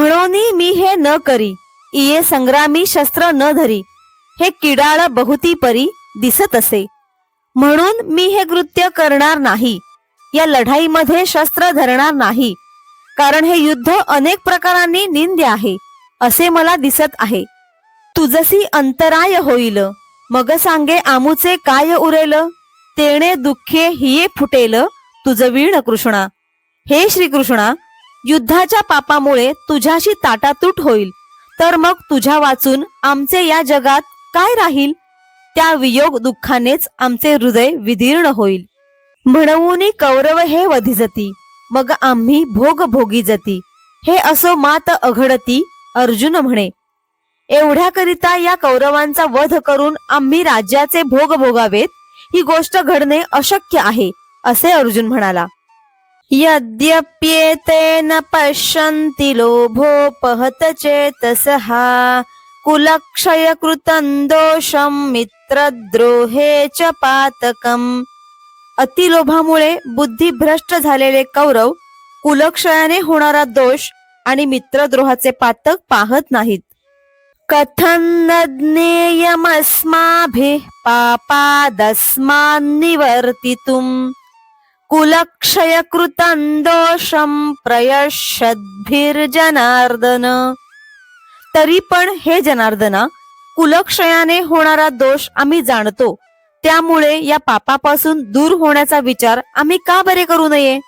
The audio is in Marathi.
म्हणून मी हे न करी इये संग्रामी शस्त्र न धरी हे किडाळ बहुती परी दिसत असे. म्हणून मी हे कृत्य करणार नाही या लढाईमध्ये शस्त्र धरणार नाही कारण हे युद्ध अनेक प्रकारांनी निंद्य आहे असे मला दिसत आहे. तुझसी अंतराय होईल मग सांगे आमूचे काय उरेल तेणे दुःखे हिये फुटेल तुझ वीण कृष्णा. हे श्रीकृष्णा युद्धाच्या पापामुळे तुझ्याशी ताटातूट होईल. तर मग तुझ्या वाचून आमचे या जगात काय राहील? त्या वियोग दुःखानेच आमचे हृदय विदीर्ण होईल. म्हणून कौरव हे वधिजती मग आम्ही भोग भोगी जती. हे असो मात अघडती अर्जुन म्हणे. एवढ्याकरिता या कौरवांचा वध करून आम्ही राज्याचे भोग भोगावेत ही गोष्ट घडणे अशक्य आहे असे अर्जुन म्हणाला. यद्यप्येतेन पश्यन्ति लोभोपहत चेतसः। कुलक्षय कृतं दोषं मित्रद्रोहे च पातकम्। अतिलोभामुळे बुद्धिभ्रष्ट झालेले कौरव कुलक्षयाने होणारा दोष आणि मित्रद्रोहाचे पातक पाहत नाहीत। कथं न ज्ञेयमस्माभिः पापादस्मान्निवर्तितुम्। कुलक्षयकृतं दोषं प्रयशद्भिर्जनार्दन। तरी पण हे जनार्दना कुलक्षयाने होणारा दोष आम्ही जाणतो. त्यामुळे या पापापासून दूर होण्याचा विचार आम्ही का बरे करू नये?